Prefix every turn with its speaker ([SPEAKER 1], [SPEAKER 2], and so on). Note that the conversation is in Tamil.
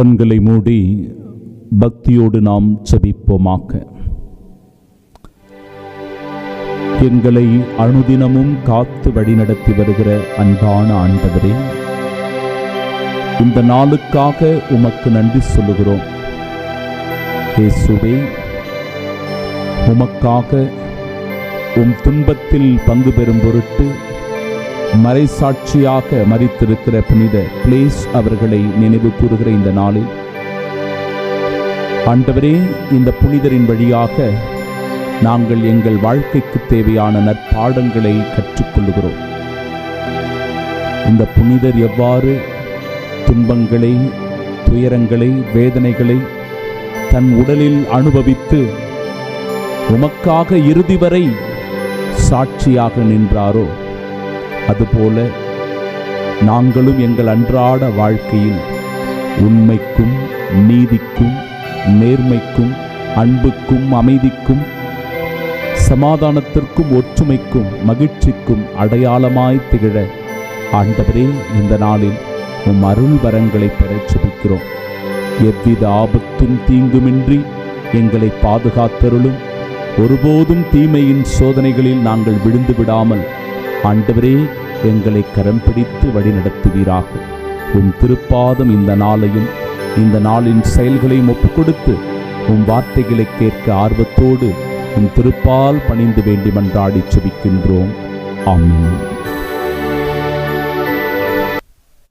[SPEAKER 1] கண்களை மூடி பக்தியோடு நாம் செபிப்போமாக்க எங்களை அனுதினமும் காத்து வழிநடத்தி வருகிற அன்பான ஆண்டவரே இந்த நாளுக்காக உமக்கு நன்றி சொல்லுகிறோம். இயேசுவே உமக்காக உம் துன்பத்தில் பங்கு பெறும் பொருட்டு மறைசாட்சியாக மறித்திருக்கிற புனித பிளேஸ் அவர்களை நினைவு கூறுகிற இந்த நாளில். ஆண்டவரே இந்த புனிதரின் வழியாக நாங்கள் எங்கள் வாழ்க்கைக்கு தேவையான நற்பாடங்களை கற்றுக்கொள்கிறோம் இந்த புனிதர் எவ்வாறு துன்பங்களை துயரங்களை வேதனைகளை தன் உடலில் அனுபவித்து உமக்காக இறுதி வரை சாட்சியாக நின்றாரோ அதுபோல நாங்களும் எங்கள் அன்றாட வாழ்க்கையில் உண்மைக்கும் நீதிக்கும் நேர்மைக்கும் அன்புக்கும் அமைதிக்கும் சமாதானத்திற்கும் ஒற்றுமைக்கும் மகிழ்ச்சிக்கும் அடையாளமாய் திகழ ஆண்டவரே இந்த நாளில் உம் அருள் வரங்களை பெறச் செபிக்கிறோம் எவ்வித ஆபத்தும் தீங்குமின்றி எங்களை பாதுகாத்தருளும். ஒருபோதும் தீமையின் சோதனைகளில் நாங்கள் விழுந்து விடாமல் ஆண்டவரே எங்களை கரம் பிடித்து வழிநடத்துவீராக. உம் திருப்பாதம் இந்த நாளையும் இந்த நாளின் செயல்களையும் ஒப்புக்கொடுத்து உம் வார்த்தைகளை கேட்க ஆர்வத்தோடு உம் திருப்பால் பணிந்து வேண்டி மன்றாடி செபிக்கின்றோம்.